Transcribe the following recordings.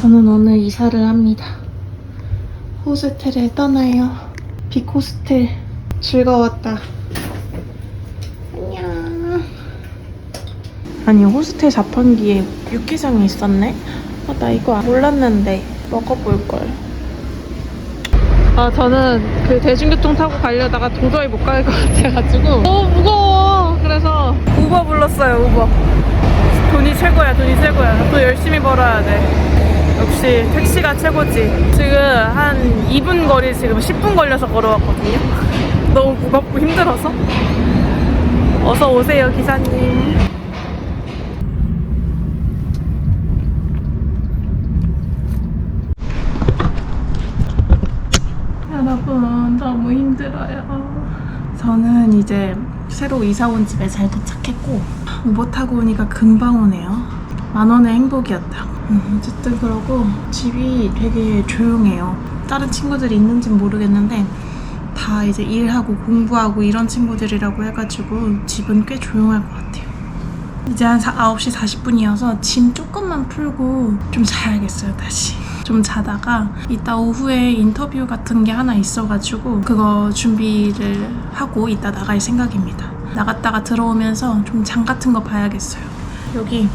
저는 오늘 이사를 합니다. 호스텔에 떠나요. 빅호스텔 즐거웠다. 안녕. 아니 호스텔 자판기에 육개장이 있었네. 아, 나 이거 몰랐는데 먹어볼 걸. 아 저는 그 대중교통 타고 가려다가 도저히 못 갈 것 같아가지고 너무 무거워. 그래서 우버 불렀어요 우버. 돈이 최고야, 돈이 최고야. 또 열심히 벌어야 돼. 역시 택시가 최고지. 지금 한 2분 거리 지금 10분 걸려서 걸어왔거든요. 너무 무겁고 힘들어서. 어서 오세요, 기사님. 여러분, 너무 힘들어요. 저는 이제 새로 이사 온 집에 잘 도착했고 우버 타고 오니까 금방 오네요. 만 원의 행복이었다. 음, 어쨌든 그러고 집이 되게 조용해요. 다른 친구들이 있는지는 모르겠는데 다 이제 일하고 공부하고 이런 친구들이라고 해가지고 집은 꽤 조용할 것 같아요. 이제 한 9시 40분이어서 짐 조금만 풀고 좀 자야겠어요, 다시. 좀 자다가 이따 오후에 인터뷰 같은 게 하나 있어가지고 그거 준비를 하고 이따 나갈 생각입니다. 나갔다가 들어오면서 좀 장 같은 거 봐야겠어요. 여기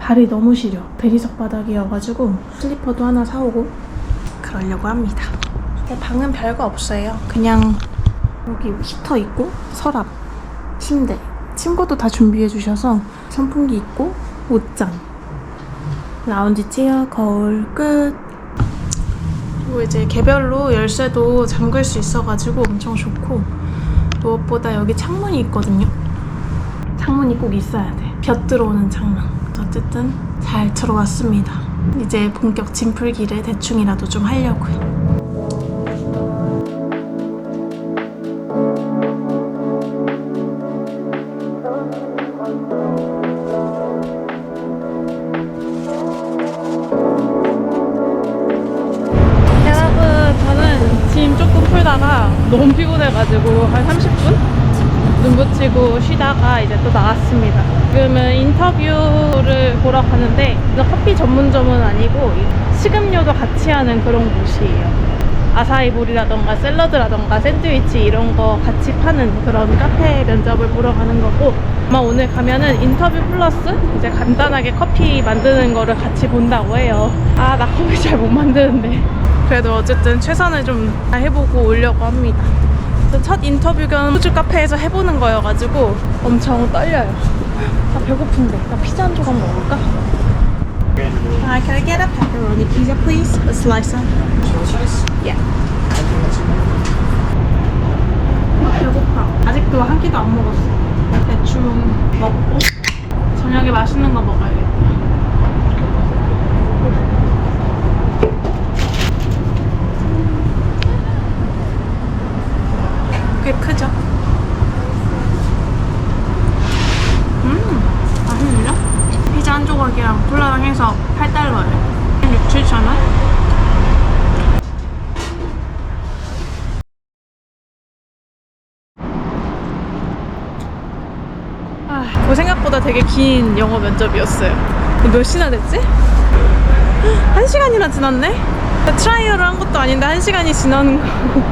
발이 너무 시려. 대리석 바닥이어가지고 슬리퍼도 하나 사오고 그러려고 합니다. 방은 별거 없어요. 그냥 여기 히터 있고 서랍, 침대, 침구도 다 준비해 주셔서 선풍기 있고 옷장, 라운지 체어, 거울 끝. 그리고 이제 개별로 열쇠도 잠글 수 있어가지고 엄청 좋고 무엇보다 여기 창문이 있거든요. 창문이 꼭 있어야 돼. 볕 들어오는 창문. 어쨌든 잘 들어왔습니다. 이제 본격 짐 풀기를 대충이라도 좀 하려고요. 너무 피곤해가지고 한 30분? 눈 붙이고 쉬다가 이제 또 나왔습니다. 지금은 인터뷰를 보러 가는데 커피 전문점은 아니고 이 식음료도 같이 하는 그런 곳이에요. 아사이볼이라던가 샐러드라던가 샌드위치 이런 거 같이 파는 그런 카페 면접을 보러 가는 거고 아마 오늘 가면은 인터뷰 플러스 이제 간단하게 커피 만드는 거를 같이 본다고 해요. 아, 나 커피 잘 못 만드는데. 그래도 어쨌든 최선을 좀 해보고 오려고 합니다. 첫 인터뷰 겸 호주 카페에서 해보는 거여가지고 엄청 떨려요. 나 배고픈데. 나 피자 한 조각 먹을까? Uh, can I get a pepperoni pizza, please? A slice of. Yeah. 배고파. 아직도 한 끼도 안 먹었어. 대충 먹고 저녁에 맛있는 거 먹어야겠다. 꽤 크죠? 음, 맛있는데? 피자 한 조각이랑 콜라랑 해서 8달러에 6, 7천 원? 아, 그 생각보다 되게 긴 영어 면접이었어요. 몇 시나 됐지? 한 시간이나 지났네? 트라이얼을 한 것도 아닌데 한 시간이 지나는 거.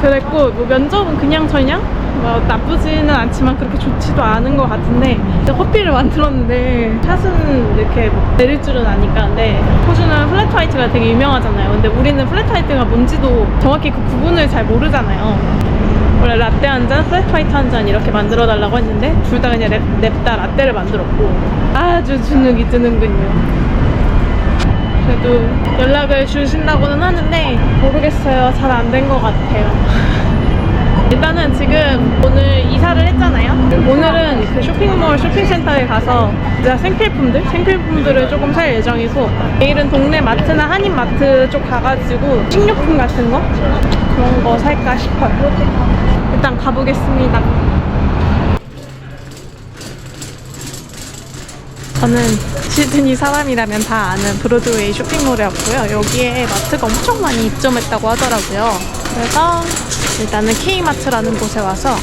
그랬고 뭐 면접은 그냥 저냥 뭐 나쁘지는 않지만 그렇게 좋지도 않은 것 같은데 커피를 만들었는데 샷은 이렇게 뭐 내릴 줄은 아니까 근데 호주는 플랫 화이트가 되게 유명하잖아요 근데 우리는 플랫 화이트가 뭔지도 정확히 그 구분을 잘 모르잖아요 원래 라떼 한 잔, 플랫 화이트 한 잔 이렇게 만들어 달라고 했는데 둘 다 그냥 냅, 냅다 라떼를 만들었고 아주 주눅이 드는군요 그래도 연락을 주신다고는 하는데 모르겠어요. 잘 안 된 것 같아요. 일단은 지금 오늘 이사를 했잖아요. 오늘은 그 쇼핑몰 쇼핑센터에 가서 이제 생필품들 생필품들을 조금 살 예정이고 내일은 동네 마트나 한인마트 쪽 가가지고 식료품 같은 거 그런 거 살까 싶어요. 일단 가보겠습니다. 저는 시드니 사람이라면 다 아는 브로드웨이 쇼핑몰이었고요. 여기에 마트가 엄청 많이 입점했다고 하더라고요. 그래서 일단은 K마트라는 곳에 와서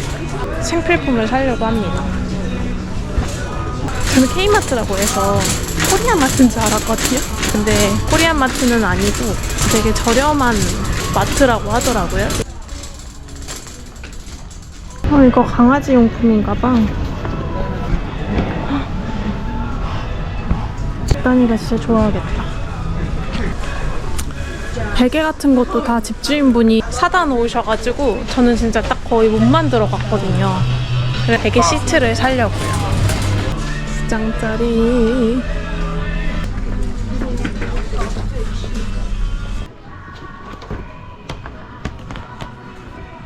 생필품을 사려고 합니다. 저는 K마트라고 해서 코리안 마트인 줄 알았거든요. 근데 코리안 마트는 아니고 되게 저렴한 마트라고 하더라고요. 어, 이거 강아지 용품인가 봐. 집단이가 진짜 좋아하겠다. 베개 같은 것도 다 집주인분이 사다 놓으셔가지고 저는 진짜 딱 거의 못 만들어 봤거든요. 그래 베개 시트를 사려고요. 2장짜리.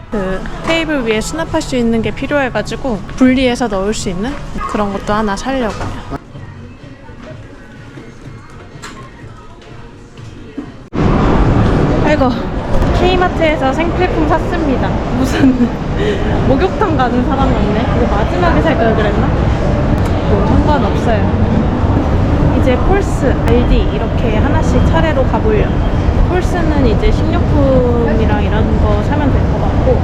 그 테이블 위에 수납할 수 있는 게 필요해가지고 분리해서 넣을 수 있는 그런 것도 하나 사려고요. 아이고 K마트에서 생필품 샀습니다. 무슨 목욕탕 가는 사람 같네. 이거 마지막에 살 걸 그랬나? 뭐 상관없어요. 이제 폴스, 알디 이렇게 하나씩 차례로 가보려. 폴스는 이제 식료품이랑 이런 거 사면 될 것 같고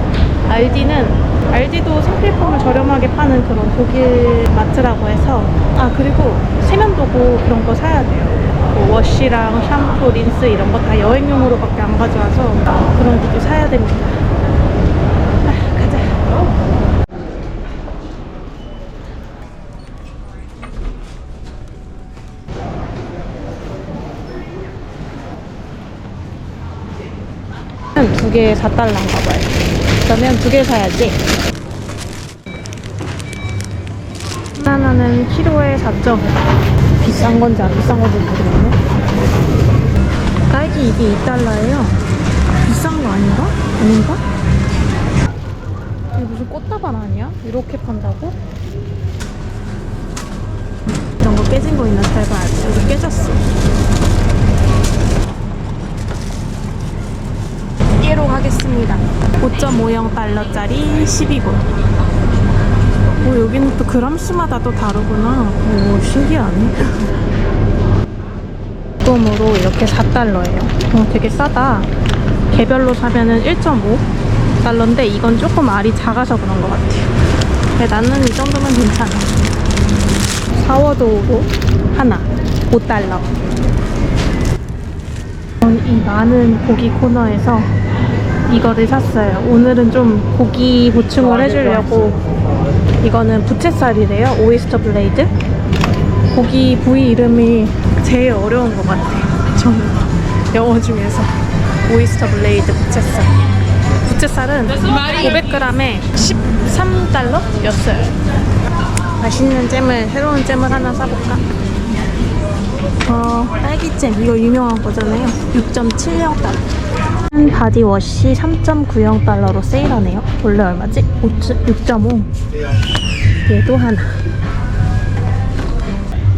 알디는 알디도 생필품을 저렴하게 파는 그런 독일 마트라고 해서 아 그리고 세면도구 그런 거 사야 돼요. 뭐 워시랑 샴푸, 린스 이런 거 다 여행용으로밖에 안 가져와서 그런 것도 사야 됩니다. 아, 가자. 두 개에 4달러인가 봐요. 그러면 두 개 사야지. 바나나는 키로에 4점. 비싼 건지 안 비싼 건지 모르겠네. 딸기 이게 2달러예요. 비싼 거 아닌가? 아닌가? 이게 무슨 꽃다발 아니야? 이렇게 판다고? 이런 거 깨진 거 있나 잘 봐야 돼. 여기 깨졌어. 얘로 가겠습니다. 5.50달러짜리 12분. 오, 여기는 또 그람수마다 또 다르구나. 오, 신기하네. 돔으로 이렇게 4달러예요. 어, 되게 싸다. 개별로 사면은 1.5달러인데 이건 조금 알이 작아서 그런 것 같아요. 근데 나는 이 정도면 괜찮아. 사워도우로 하나 5달러. 이 많은 고기 코너에서 이거를 샀어요. 오늘은 좀 고기 보충을 해주려고 이거는 부채살이래요. 오이스터 블레이드. 고기 부위 이름이 제일 어려운 것 같아요. 저는 영어 중에서 오이스터 블레이드 부채살. 부채살은 500g에 13달러였어요. 맛있는 잼을 새로운 잼을 하나 사볼까? 어, 딸기잼 이거 유명한 거잖아요. 6.70달러. 바디워시 3.90달러로 세일하네요. 원래 얼마지? 6.5. 얘도 하나.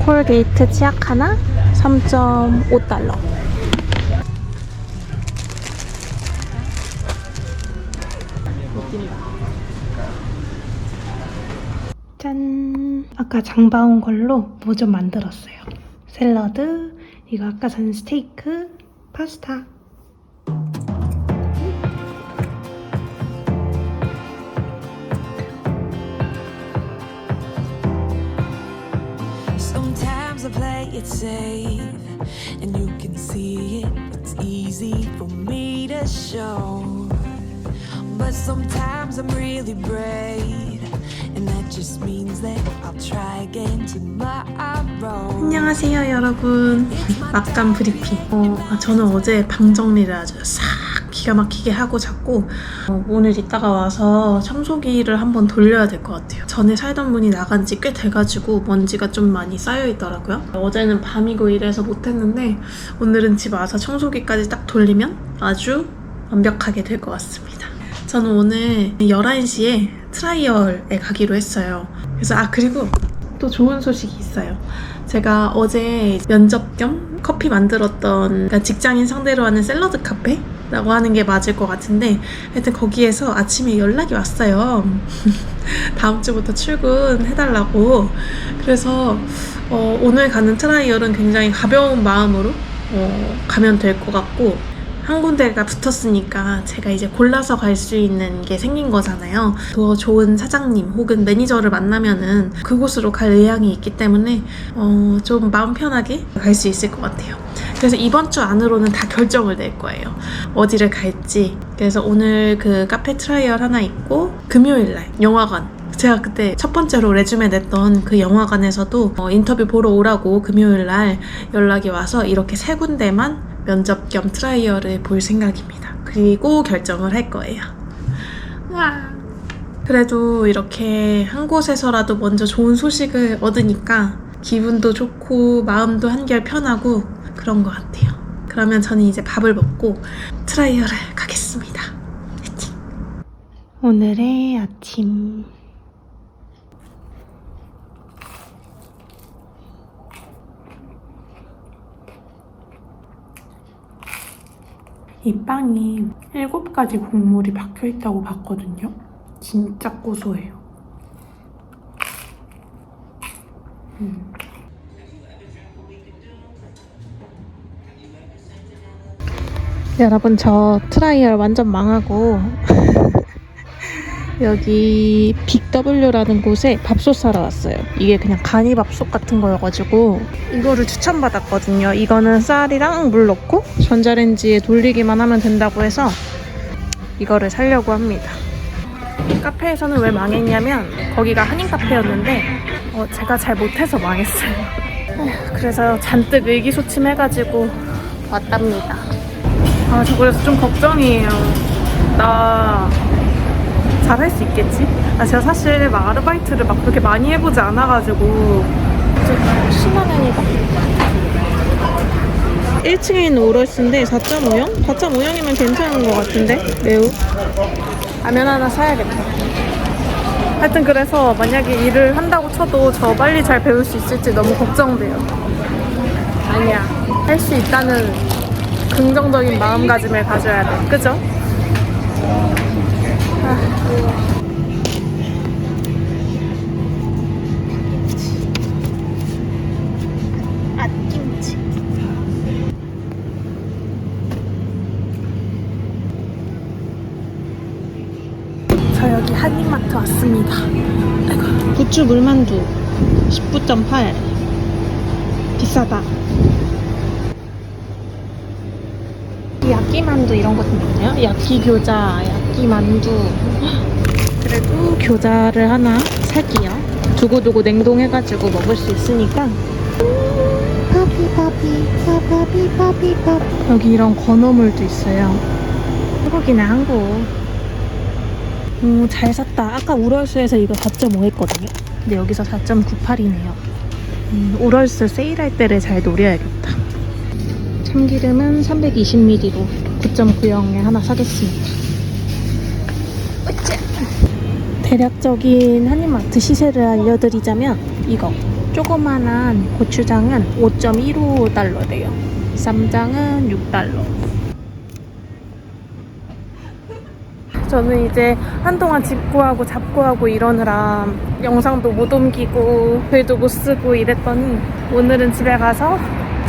콜게이트 치약 하나 3.5달러. 짠! 아까 장봐온 걸로 뭐 좀 만들었어요. 샐러드, 이거 아까 산 스테이크, 파스타. I play it safe, and you can see it. It's easy for me to show. But sometimes I'm really brave, and that just means that I'll try again tomorrow. 안녕하세요 여러분 막간 브리핑 어, 아, 저는 어제 방 정리를 아주 싹 기가 막히게 하고 잤고 어, 오늘 이따가 와서 청소기를 한번 돌려야 될 것 같아요 전에 살던 분이 나간 지 꽤 돼가지고 먼지가 좀 많이 쌓여 있더라고요 어제는 밤이고 이래서 못했는데 오늘은 집 와서 청소기까지 딱 돌리면 아주 완벽하게 될 것 같습니다 저는 오늘 11시에 트라이얼에 가기로 했어요. 그래서 아 그리고 또 좋은 소식이 있어요. 제가 어제 면접 겸 커피 만들었던 그러니까 직장인 상대로 하는 샐러드 카페 라고 하는 게 맞을 것 같은데 하여튼 거기에서 아침에 연락이 왔어요. 다음 주부터 출근해달라고. 그래서 어, 오늘 가는 트라이얼은 굉장히 가벼운 마음으로 어, 가면 될 것 같고 한 군데가 붙었으니까 제가 이제 골라서 갈 수 있는 게 생긴 거잖아요. 더 좋은 사장님 혹은 매니저를 만나면은 그곳으로 갈 의향이 있기 때문에 어, 좀 마음 편하게 갈 수 있을 것 같아요. 그래서 이번 주 안으로는 다 결정을 낼 거예요. 어디를 갈지. 그래서 오늘 그 카페 트라이얼 하나 있고 금요일 날 영화관 제가 그때 첫 번째로 레주메 냈던 그 영화관에서도 어, 인터뷰 보러 오라고 금요일 날 연락이 와서 이렇게 세 군데만 면접 겸 트라이얼을 볼 생각입니다. 그리고 결정을 할 거예요. 와. 그래도 이렇게 한 곳에서라도 먼저 좋은 소식을 얻으니까 기분도 좋고 마음도 한결 편하고 그런 것 같아요. 그러면 저는 이제 밥을 먹고 트라이얼을 가겠습니다. 화이팅! 오늘의 아침. 이 빵이 7가지 국물이 박혀 있다고 봤거든요. 진짜 고소해요. 음. 여러분 저 트라이얼 완전 망하고 여기 빅W라는 곳에 밥솥 사러 왔어요. 이게 그냥 간이 밥솥 같은 거여가지고 이거를 추천받았거든요. 이거는 쌀이랑 물 넣고 전자레인지에 돌리기만 하면 된다고 해서 이거를 살려고 합니다. 카페에서는 왜 망했냐면 거기가 한인 카페였는데 어, 제가 잘 못해서 망했어요. 그래서 잔뜩 의기소침해가지고 왔답니다. 아, 저 그래서 좀 걱정이에요. 나 잘할 수 있겠지? 아, 제가 사실 막 아르바이트를 막 그렇게 많이 해보지 않아가지고. 좀 심한 애니다 1층에 있는 오럴스인데 4.5형? 4.5형이면 괜찮은 것 같은데? 매우? 라면 하나 사야겠다. 하여튼 그래서 만약에 일을 한다고 쳐도 저 빨리 잘 배울 수 있을지 너무 걱정돼요. 아니야. 할 수 있다는 긍정적인 마음가짐을 가져야 돼. 그죠? 앗김치. 저 여기 한인마트 왔습니다. 부추 물만두 19.8 비싸다 야끼만두 이런 것도 있나요? 야끼 교자, 야끼 만두. 그래도 교자를 하나 살게요. 두고두고 냉동해가지고 먹을 수 있으니까. 여기 이런 건어물도 있어요. 한국이네 한국. 오, 잘 샀다. 아까 우럴스에서 이거 4.5 했거든요. 근데 여기서 4.98이네요. 음, 우럴스 세일할 때를 잘 노려야겠다. 참기름은 320ml로 9.90에 하나 사겠습니다. 으쌰! 대략적인 한인마트 시세를 알려드리자면 이거 조그만한 고추장은 5.15달러래요. 쌈장은 6달러. 저는 이제 한동안 집 구하고 잡 구하고 이러느라 영상도 못 옮기고 글도 못 쓰고 이랬더니 오늘은 집에 가서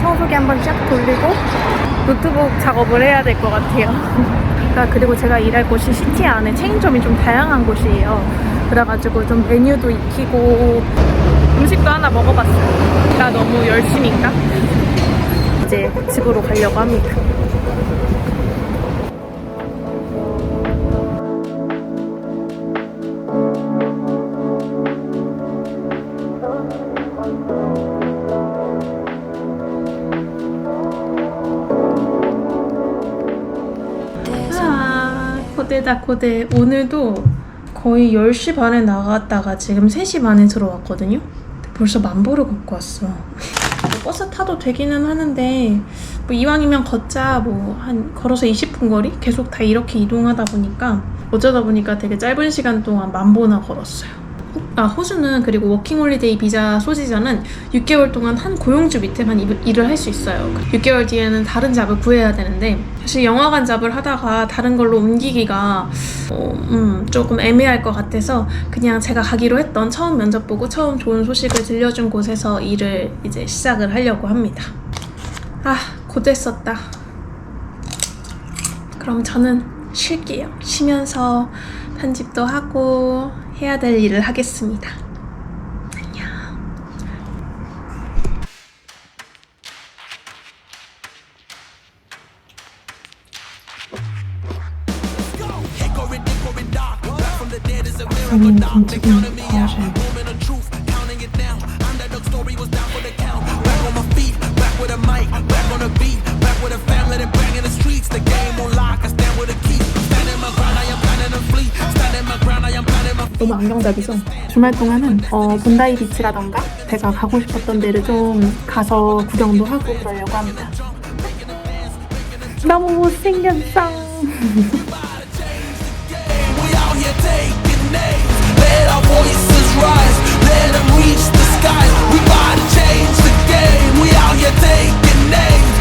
청소기 한번 쫙 돌리고 노트북 작업을 해야 될 것 같아요. 그러니까 그리고 제가 일할 곳이 시티 안에 체인점이 좀 다양한 곳이에요. 그래가지고 좀 메뉴도 익히고 음식도 하나 먹어봤어요. 나 너무 열심인가? 이제 집으로 가려고 합니다. 고대. 오늘도 거의 10시 반에 나갔다가 지금 3시 반에 들어왔거든요. 벌써 만보를 걷고 왔어. 버스 타도 되기는 하는데 뭐 이왕이면 걷자 뭐 한 걸어서 20분 거리 계속 다 이렇게 이동하다 보니까 어쩌다 보니까 되게 짧은 시간 동안 만 보나 걸었어요. 호- 아, 호주는 그리고 워킹홀리데이 비자 소지자는 6개월 동안 한 고용주 밑에만 일- 일을 할 수 있어요. 6개월 뒤에는 다른 잡을 구해야 되는데 사실 영화관 잡을 하다가 다른 걸로 옮기기가 어, 음, 조금 애매할 것 같아서 그냥 제가 가기로 했던 처음 면접 보고 처음 좋은 소식을 들려준 곳에서 일을 이제 시작을 하려고 합니다. 아, 고됐었다. 그럼 저는 쉴게요. 쉬면서 편집도 하고 해야 될 일을 하겠습니다. 안녕. 돼. 너무 안경잡이죠. 주말 동안은 어, 본다이 비치라던가 제가 가고 싶었던 데를 좀 가서 구경도 하고 그러려고 합니다. 너무 못생겼어. Let them reach the skies. We about to change the game. We out here taking names.